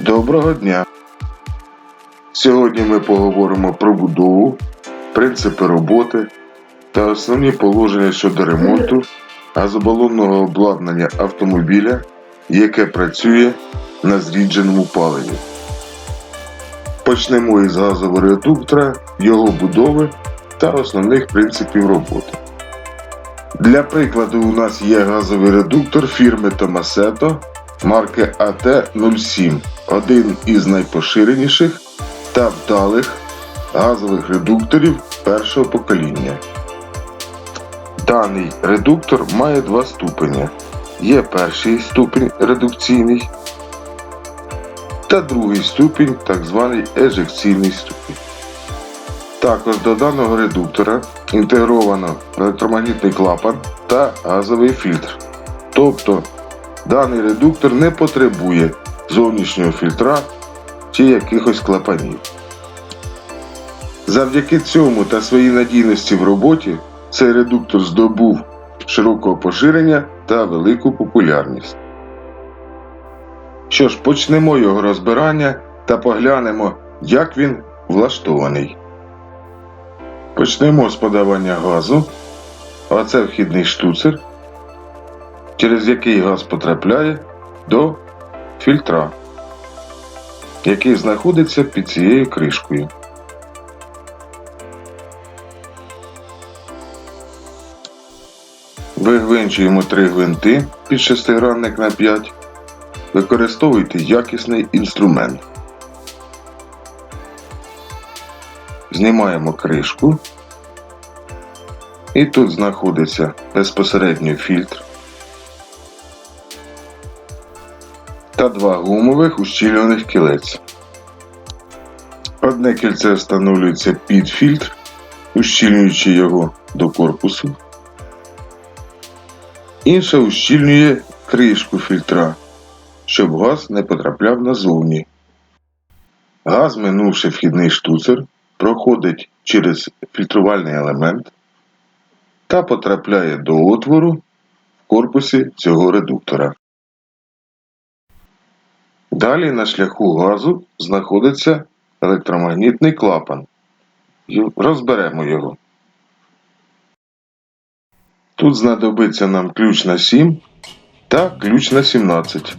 Доброго дня! Сьогодні ми поговоримо про будову, принципи роботи та основні положення щодо ремонту газобалонного обладнання автомобіля, яке працює на зрідженому паливі. Почнемо із газового редуктора, його будови та основних принципів роботи. Для прикладу у нас є газовий редуктор фірми Tomasetto марки AT07, один із найпоширеніших та вдалих газових редукторів першого покоління. Даний редуктор має два ступені. Є перший ступінь редукційний та другий ступінь, так званий ежекційний ступінь. Також до даного редуктора інтегровано електромагнітний клапан та газовий фільтр. Тобто даний редуктор не потребує зовнішнього фільтра чи якихось клапанів. Завдяки цьому та своїй надійності в роботі цей редуктор здобув широкого поширення та велику популярність. Що ж, почнемо його розбирання та поглянемо, як він влаштований. Почнемо з подавання газу. Оце вхідний штуцер, через який газ потрапляє до фільтра, який знаходиться під цією кришкою. Вигвинчуємо три гвинти під шестигранник на 5. Використовуйте якісний інструмент. Знімаємо кришку. І тут знаходиться безпосередньо фільтр та два гумових ущільнених кілець. Одне кільце встановлюється під фільтр, ущільнюючи його до корпусу. Інше ущільнює кришку фільтра, щоб газ не потрапляв назовні. Газ, минувши вхідний штуцер, проходить через фільтрувальний елемент та потрапляє до отвору в корпусі цього редуктора. Далі на шляху газу знаходиться електромагнітний клапан. Розберемо його. Тут знадобиться нам ключ на 7 та ключ на 17.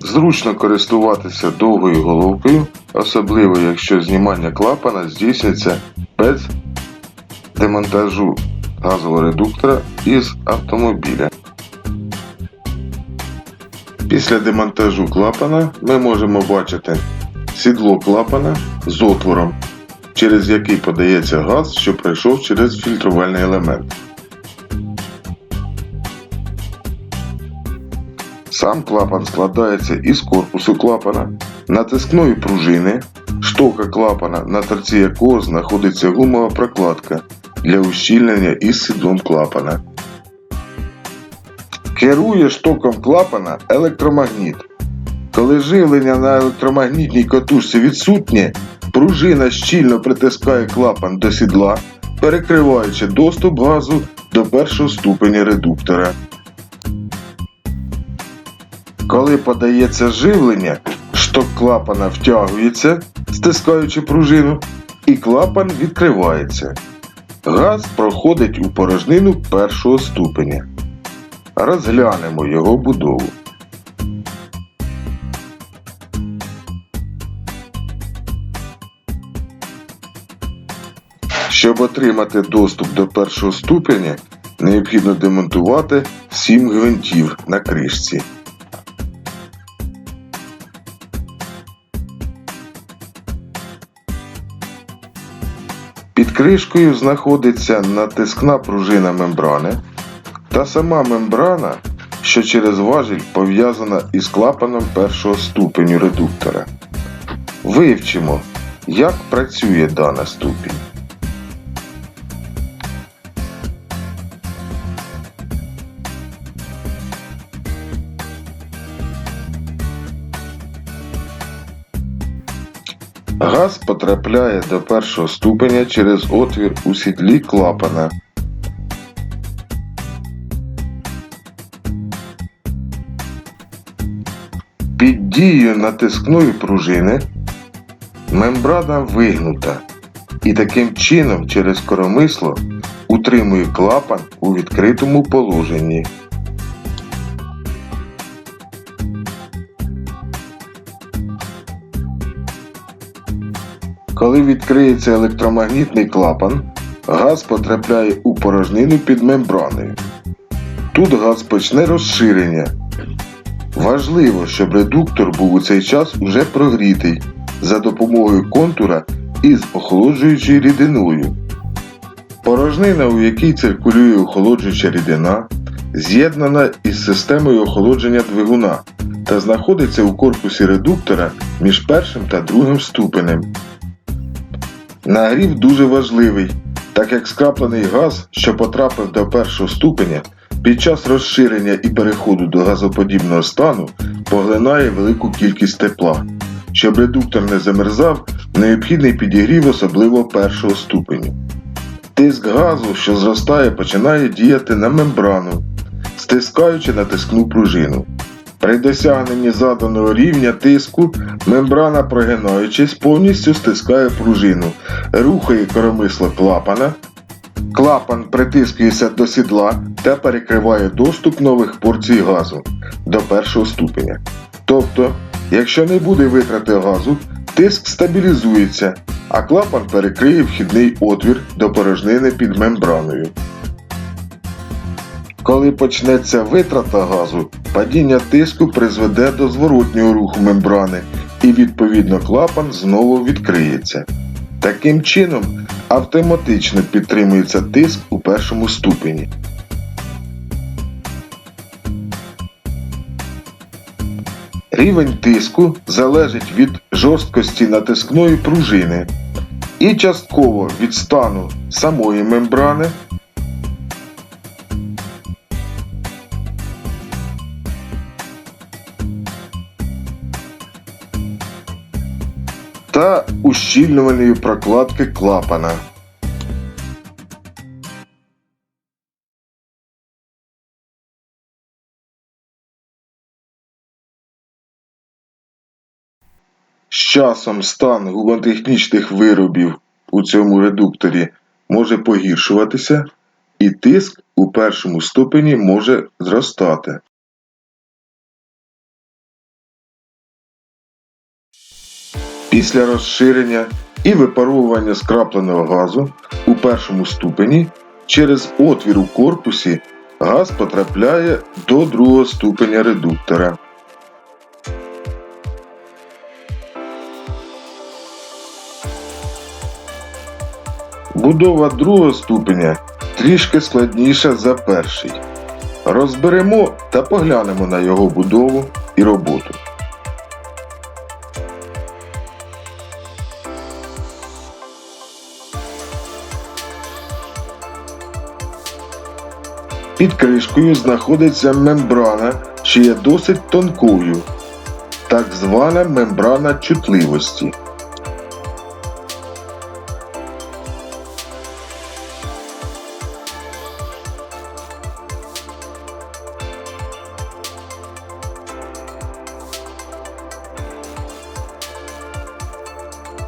Зручно користуватися довгою головкою, особливо якщо знімання клапана здійснюється без демонтажу газового редуктора із автомобіля. Після демонтажу клапана ми можемо бачити сідло клапана з отвором, через який подається газ, що пройшов через фільтрувальний елемент. Сам клапан складається із корпусу клапана, натискної пружини, штока клапана, на торці якого знаходиться гумова прокладка для ущільнення із сідлом клапана. Керує штоком клапана електромагніт. Коли живлення на електромагнітній катушці відсутнє, пружина щільно притискає клапан до сідла, перекриваючи доступ газу до першого ступеня редуктора. Коли подається живлення, шток клапана втягується, стискаючи пружину, і клапан відкривається. Газ проходить у порожнину першого ступеня. Розглянемо його будову. Щоб отримати доступ до першого ступеня, необхідно демонтувати 7 гвинтів на кришці. Під кришкою знаходиться натискна пружина мембрани та сама мембрана, що через важіль пов'язана із клапаном першого ступеню редуктора. Вивчимо, як працює дана ступінь. Газ потрапляє до першого ступеня через отвір у сідлі клапана. Під дією натискної пружини мембрана вигнута і таким чином через коромисло утримує клапан у відкритому положенні. Коли відкриється електромагнітний клапан, газ потрапляє у порожнину під мембраною. Тут газ почне розширення. Важливо, щоб редуктор був у цей час уже прогрітий за допомогою контура із охолоджуючою рідиною. Порожнина, у якій циркулює охолоджуюча рідина, з'єднана із системою охолодження двигуна та знаходиться у корпусі редуктора між першим та другим ступенем. Нагрів дуже важливий, так як скраплений газ, що потрапив до першого ступеня, під час розширення і переходу до газоподібного стану поглинає велику кількість тепла. Щоб редуктор не замерзав, необхідний підігрів особливо першого ступеню. Тиск газу, що зростає, починає діяти на мембрану, стискаючи натискну пружину. При досягненні заданого рівня тиску мембрана, прогинаючись, повністю стискає пружину, рухає коромисло клапана. Клапан притискується до сідла та перекриває доступ нових порцій газу до першого ступеня. Тобто, якщо не буде витрати газу, тиск стабілізується, а клапан перекриє вхідний отвір до порожнини під мембраною. Коли почнеться витрата газу, падіння тиску призведе до зворотнього руху мембрани і відповідно клапан знову відкриється. Таким чином автоматично підтримується тиск у першому ступені. Рівень тиску залежить від жорсткості натискної пружини і частково від стану самої мембрани та ущільнювальної прокладки клапана. З часом стан гумотехнічних виробів у цьому редукторі може погіршуватися, і тиск у першому ступені може зростати. Після розширення і випаровування скрапленого газу у першому ступені через отвір у корпусі газ потрапляє до другого ступеня редуктора. Будова другого ступеня трішки складніша за перший. Розберемо та поглянемо на його будову і роботу. Під кришкою знаходиться мембрана, що є досить тонкою, так звана мембрана чутливості.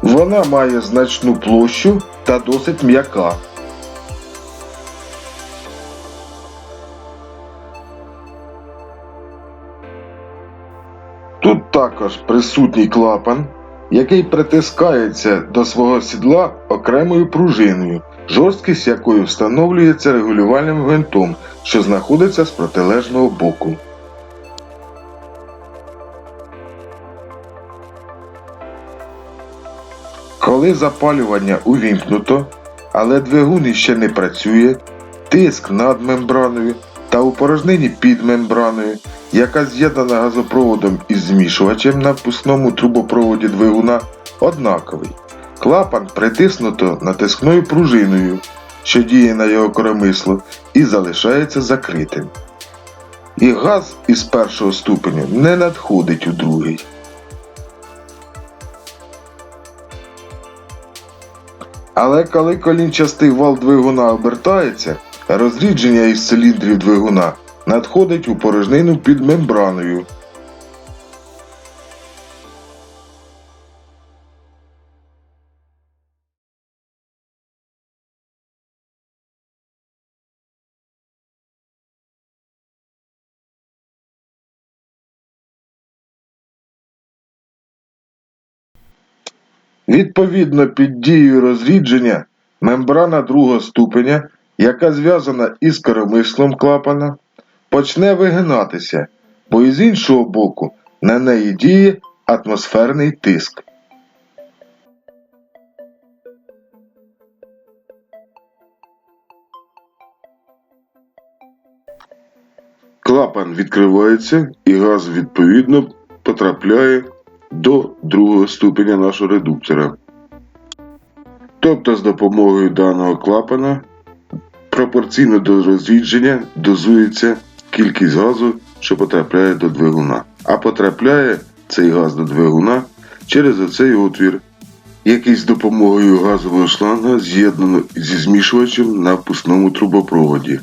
Вона має значну площу та досить м'яка. Також присутній клапан, який притискається до свого сідла окремою пружиною, жорсткість якої встановлюється регулювальним гвинтом, що знаходиться з протилежного боку. Коли запалювання увімкнуто, але двигун іще не працює, тиск над мембраною та у порожнині під мембраною, яка з'єднана газопроводом із змішувачем на впускному трубопроводі двигуна, однаковий. Клапан притиснуто натискною пружиною, що діє на його коромисло, і залишається закритим. І газ із першого ступеню не надходить у другий. Але коли колінчастий вал двигуна обертається, Розрідження із циліндрів двигуна надходить у порожнину під мембраною. Відповідно під дією розрідження мембрана другого ступеня яка зв'язана із коромислом клапана, почне вигинатися, бо із іншого боку на неї діє атмосферний тиск. Клапан відкривається і газ відповідно потрапляє до другого ступеня нашого редуктора. Тобто з допомогою даного клапана пропорційно до розрідження дозується кількість газу, що потрапляє до двигуна. А потрапляє цей газ до двигуна через оцей отвір, який з допомогою газового шланга з'єднано зі змішувачем на впускному трубопроводі.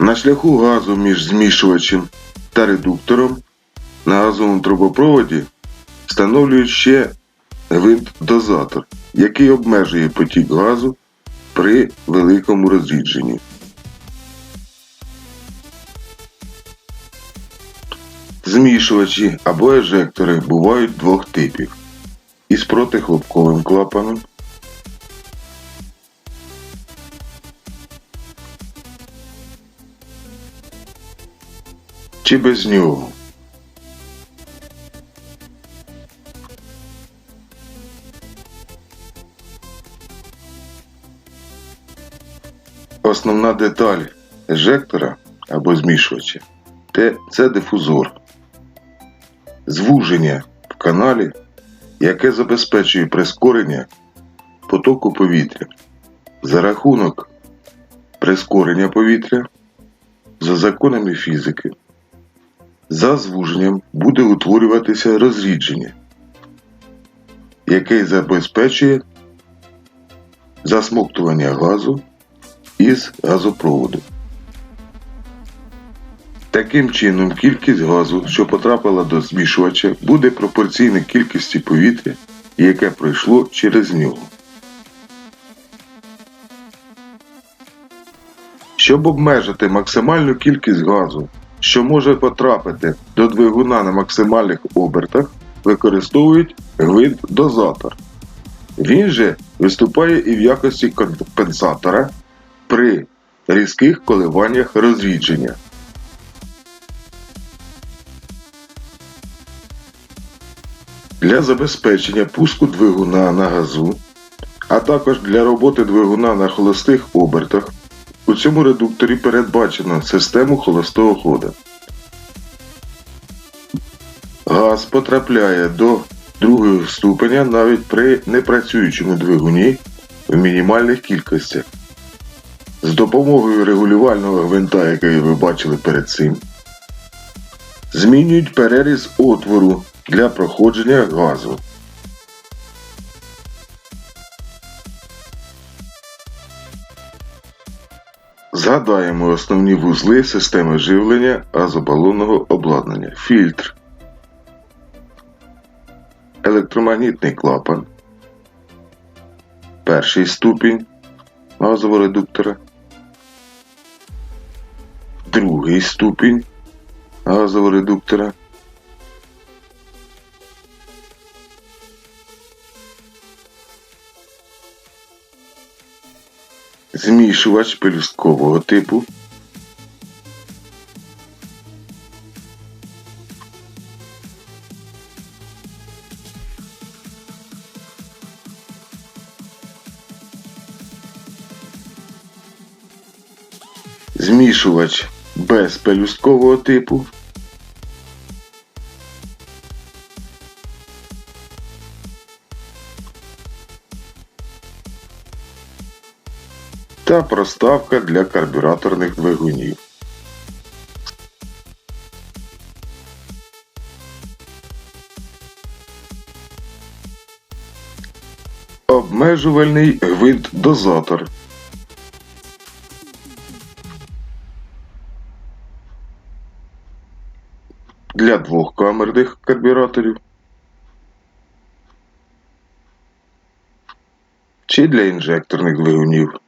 На шляху газу між змішувачем та редуктором на газовому трубопроводі встановлюють ще гвинт-дозатор, який обмежує потік газу при великому розрідженні. Змішувачі або ежектори бувають двох типів із протихлопковим клапаном чи без нього. Основна деталь ежектора або змішувача це дифузор. Звуження в каналі, яке забезпечує прискорення потоку повітря за рахунок прискорення повітря за законами фізики. За звуженням буде утворюватися розрідження, яке забезпечує засмоктування газу із газопроводу. Таким чином, кількість газу, що потрапила до змішувача, буде пропорційна кількості повітря, яке пройшло через нього. Щоб обмежити максимальну кількість газу, що може потрапити до двигуна на максимальних обертах, використовують гвинт-дозатор. Він же виступає і в якості компенсатора при різких коливаннях розрідження. Для забезпечення пуску двигуна на газу, а також для роботи двигуна на холостих обертах, у цьому редукторі передбачено систему холостого хода. Газ потрапляє до другого ступеня навіть при непрацюючому двигуні в мінімальних кількостях. З допомогою регулювального гвинта, який ви бачили перед цим, змінюють переріз отвору для проходження газу. Згадаємо основні вузли системи живлення газобалонного обладнання. Фільтр, електромагнітний клапан, перший ступінь газового редуктора, другий ступінь газового редуктора, змішувач пелюсткового типу, змішувач без пелюсткового типу, та проставка для карбюраторних двигунів. Обмежувальний гвинт-дозатор. Для двохкамерних карбюраторів чи для інжекторних двигунів.